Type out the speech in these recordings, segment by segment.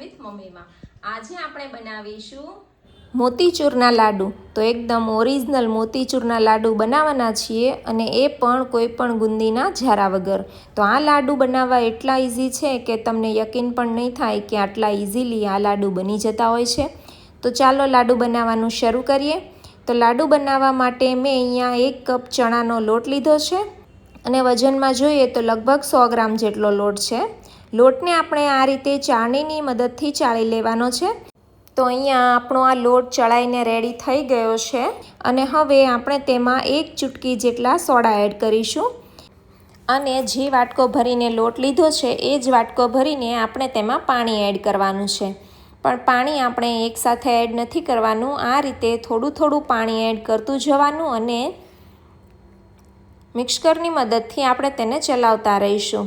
With મમ્મીમાં. આજે આપણે બનાવીશું મોતીચૂરના લાડુ. તો એકદમ ઓરિજિનલ મોતીચૂરના લાડુ બનાવવાના છીએ અને એ પણ કોઈ પણ ગુંદીના ઝારા વગર. તો આ લાડુ બનાવવા એટલા ઇઝી છે કે તમને યકીન પણ નહીં થાય કે આટલા ઇઝીલી આ લાડુ બની જતા હોય છે. તો ચાલો લાડુ બનાવવાનું શરૂ કરીએ. તો લાડુ બનાવવા માટે મેં અહીંયા એક કપ ચણાનો લોટ લીધો છે. અને વજનમાં જોઈએ તો લગભગ સો ગ્રામ જેટલો લોટ છે. લોટને આપણે આ રીતે ચાળણીની મદદથી ચાળી લેવાનો છે. તો અહીંયા આપણો આ લોટ ચડાઈને રેડી થઈ ગયો છે અને હવે આપણે તેમાં એક ચૂટકી જેટલા સોડા એડ કરીશું. અને જે વાટકો ભરીને લોટ લીધો છે, એ જ વાટકો ભરીને આપણે તેમાં પાણી એડ કરવાનું છે. પણ પાણી આપણે એકસાથે એડ નથી કરવાનું, આ રીતે થોડું થોડું પાણી એડ કરતું જવાનું અને મિક્સકરની મદદથી આપણે તેને ચલાવતા રહીશું.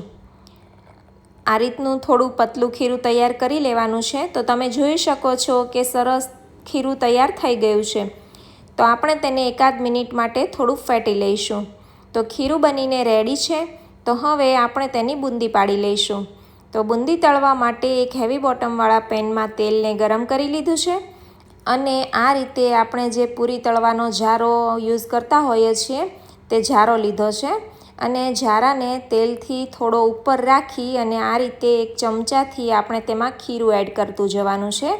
આ રીતનું થોડું પતલું ખીરું તૈયાર કરી લેવાનું છે. તો તમે જોઈ શકો છો કે સરસ ખીરું તૈયાર થઈ ગયું છે. તો આપણે તેને એકાદ મિનિટ માટે થોડું ફેટી લઈશું. તો ખીરું બનીને રેડી છે. તો હવે આપણે તેની બુંદી પાડી લઈશું. તો બુંદી તળવા માટે એક હેવી બોટમવાળા પેનમાં તેલને ગરમ કરી લીધું છે. અને આ રીતે આપણે જે પૂરી તળવાનો જારો યુઝ કરતા હોઈએ છીએ તે જારો લીધો છે. અને ઝારાને તેલથી થોડો ઉપર રાખી અને આ રીતે એક ચમચાથી આપણે તેમાં ખીરું એડ કરતું જવાનું છે.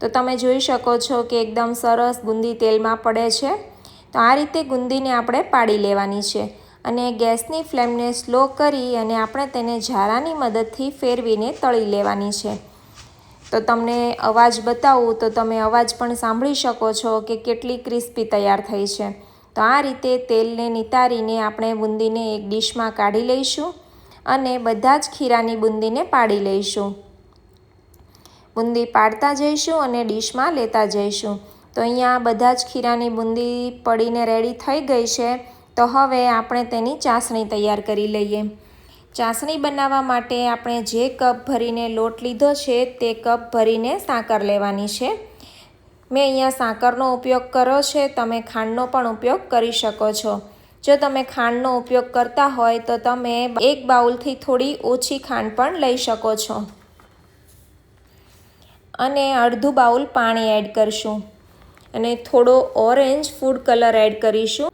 તો તમે જોઈ શકો છો કે એકદમ સરસ ગુંદી તેલમાં પડે છે. તો આ રીતે ગુંદીને આપણે પાડી લેવાની છે અને ગેસની ફ્લેમને સ્લો કરી અને આપણે તેને ઝારાની મદદથી ફેરવીને તળી લેવાની છે. તો તમને અવાજ બતાવું તો તમે અવાજ પણ સાંભળી શકો છો કે કેટલી ક્રિસ્પી તૈયાર થઈ છે. તો આ રીતે તેલને નિતારીને આપણે બુંદીને એક ડીશમાં કાઢી લઈશું અને બધા જ ખીરાની બુંદીને પાડી લઈશું. બુંદી પાડતા જઈશું અને ડીશમાં લેતા જઈશું. તો અહીંયા બધા જ ખીરાની બુંદી પડીને રેડી થઈ ગઈ છે. તો હવે આપણે તેની ચાસણી તૈયાર કરી લઈએ. ચાસણી બનાવવા માટે આપણે જે કપ ભરીને લોટ લીધો છે તે કપ ભરીને સાકર લેવાની છે. મેં અહીંયા સાકરનો ઉપયોગ કર્યો છે, તમે ખાંડનો પણ ઉપયોગ કરી શકો છો. જો તમે ખાંડનો ઉપયોગ કરતા હોય, તો તમે એક બાઉલથી થોડી ઓછી ખાંડ પણ લઈ શકો છો. અને અડધું બાઉલ પાણી એડ કરશું. અને થોડો ઓરેન્જ ફૂડ કલર એડ કરીશું.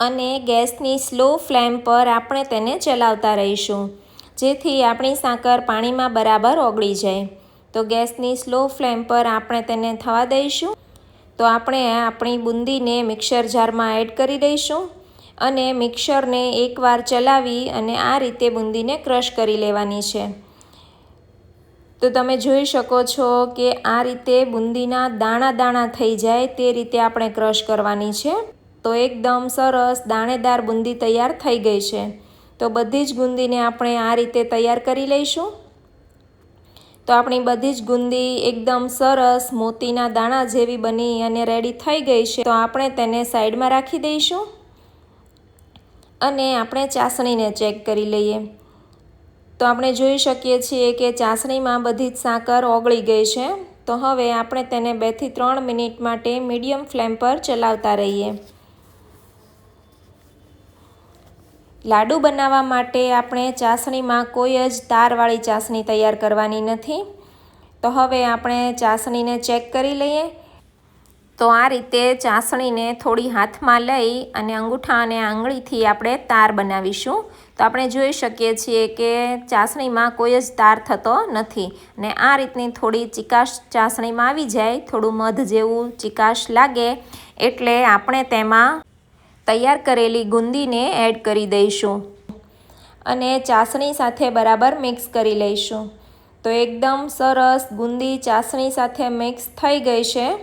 અને ગેસની સ્લો ફ્લેમ પર આપણે તેને ચલાવતા રહીશું, જેથી આપણી સાકર પાણીમાં બરાબર ઓગળી જાય. તો ગેસની સ્લો ફ્લેમ પર આપણે તેને થવા દઈશું. તો આપણે આપણી બુંદીને મિક્સર જારમાં એડ કરી દઈશું અને મિક્સરને એકવાર ચલાવી અને આ રીતે બુંદીને ક્રશ કરી લેવાની છે. તો તમે જોઈ શકો છો કે આ રીતે બુંદીના દાણા દાણા થઈ જાય તે રીતે આપણે ક્રશ કરવાની છે. તો એકદમ સરસ દાણેદાર બુંદી તૈયાર થઈ ગઈ છે. તો બધી જ બુંદીને આપણે આ રીતે તૈયાર કરી લઈશું. તો આપણી બધી જ ગુંદી એકદમ સરસ, મોતીના દાણા જેવી બની અને રેડી થઈ ગઈ છે. તો આપણે તેને સાઈડમાં રાખી દઈશું અને આપણે ચાસણીને ચેક કરી લઈએ. તો આપણે જોઈ શકીએ છીએ કે ચાસણીમાં બધી જ સાકર ઓગળી ગઈ છે. તો હવે આપણે તેને બેથી ત્રણ મિનિટ માટે મીડિયમ ફ્લેમ પર ચલાવતા રહીએ. લાડુ બનાવવા માટે આપણે ચાસણીમાં કોઈ જ તારવાળી ચાસણી તૈયાર કરવાની નથી. તો હવે આપણે ચાસણીને ચેક કરી લઈએ. તો આ રીતે ચાસણીને થોડી હાથમાં લઈ અને અંગૂઠા અને આંગળીથી આપણે તાર બનાવીશું. તો આપણે જોઈ શકીએ છીએ કે ચાસણીમાં કોઈ જ તાર થતો નથી અને આ રીતની થોડી ચિકાશ ચાસણીમાં આવી જાય. થોડું મધ જેવું ચિકાશ લાગે એટલે આપણે તેમાં તૈયાર કરેલી ગુંદીને એડ કરી દઈશું. અને ચાસણી સાથે બરાબર મિક્સ કરી લઈશું. તો એકદમ સરસ ગુંદી ચાસણી સાથે મિક્સ થઈ ગઈ છે.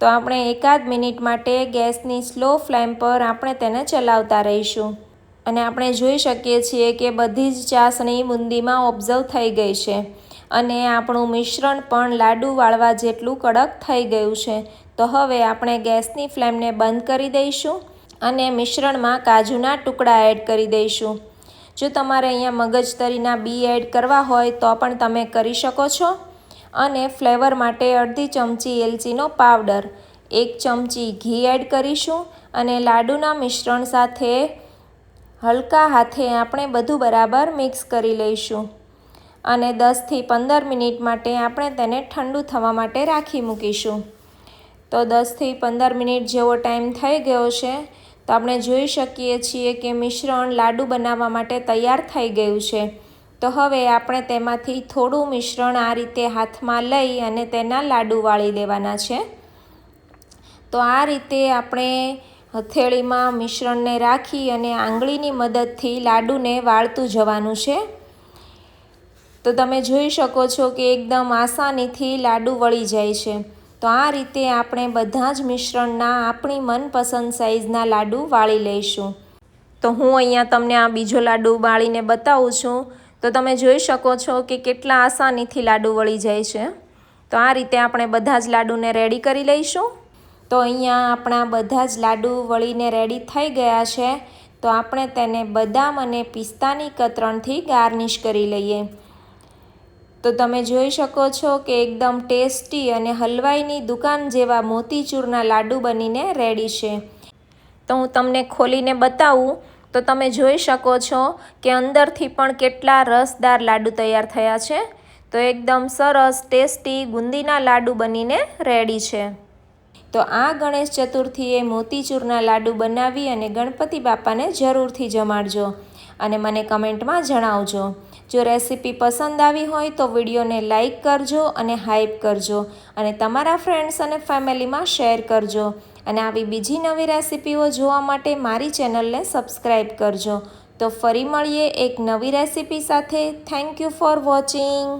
તો આપણે એકાદ મિનિટ માટે ગેસની સ્લો ફ્લેમ પર આપણે તેને ચલાવતા રહીશું. અને આપણે જોઈ શકીએ છીએ કે બધી જ ચાસણી બુંદીમાં ઓબ્ઝર્વ થઈ ગઈ છે. અને આપણું મિશ્રણ પણ લાડુ વાળવા જેટલું કડક થઈ ગયું છે. તો હવે આપણે ગેસની ફ્લેમને બંધ કરી દઈશું. અને મિશ્રણમાં કાજુના ટુકડા એડ કરી દઈશું. જો તમારે અહીંયા મગજતરીના બી એડ કરવા હોય તો પણ તમે કરી શકો છો. અને ફ્લેવર માટે અડધી ચમચી એલચીનો પાવડર એક ચમચી ઘી એડ કરીશું અને લાડુના મિશ્રણ સાથે હલકા હાથે આપણે બધું બરાબર મિક્સ કરી લઈશું. અને દસથી પંદર મિનિટ માટે આપણે તેને ઠંડુ થવા માટે રાખી મૂકીશું. તો દસથી પંદર મિનિટ જેવો ટાઈમ થઈ ગયો છે. તો આપણે જોઈ શકીએ છીએ કે મિશ્રણ લાડુ બનાવવા માટે તૈયાર થઈ ગયું છે. તો હવે આપણે તેમાંથી થોડું મિશ્રણ આ રીતે હાથમાં લઈ અને તેના લાડુ વાળી લેવાના છે. તો આ રીતે આપણે હથેળીમાં મિશ્રણને રાખી અને આંગળીની મદદથી લાડુને વાળતું જવાનું છે. તો તમે જોઈ શકો છો કે એકદમ આસાનીથી લાડુ વળી જાય છે. તો આ રીતે આપણે બધા જ મિશ્રણના આપણી મનપસંદ સાઇઝના લાડુ વાળી લઈશું. તો હું અહીંયા તમને આ બીજો લાડુ વાળીને બતાવું છું. તો તમે જોઈ શકો છો કે કેટલા આસાનીથી લાડુ વળી જાય છે. તો આ રીતે આપણે બધા જ લાડુને રેડી કરી લઈશું. તો અહીંયા આપણા બધા જ લાડુ વળીને રેડી થઈ ગયા છે. તો આપણે તેને બદામ અને પિસ્તાની કતરણથી ગાર્નિશ કરી લઈએ. તો તમે જોઈ શકો છો કે એકદમ ટેસ્ટી અને હલવાઈની દુકાન જેવા મોતીચૂરના લાડુ બનીને રેડી છે. તો હું તમને ખોલીને બતાવું. તો તમે જોઈ શકો છો કે અંદરથી પણ કેટલા રસદાર લાડુ તૈયાર થયા છે. તો એકદમ સરસ, ટેસ્ટી, ગુંદીના લાડુ બનીને રેડી છે. તો આ ગણેશ ચતુર્થીએ મોતીચૂરના લાડુ બનાવી અને ગણપતિ બાપાને જરૂરથી જમાડજો. અને મને કમેન્ટમાં જણાવજો. જો રેસીપી પસંદ આવી હોય તો વિડીયોને લાઈક કરજો અને હાઇપ કરજો અને તમારા ફ્રેન્ડ્સ અને ફેમિલીમાં શેર કરજો અને આવી બીજી નવી રેસીપીઓ જોવા માટે મારી ચેનલને સબસ્ક્રાઈબ કરજો. તો ફરી મળીએ એક નવી રેસીપી સાથે. Thank you for watching.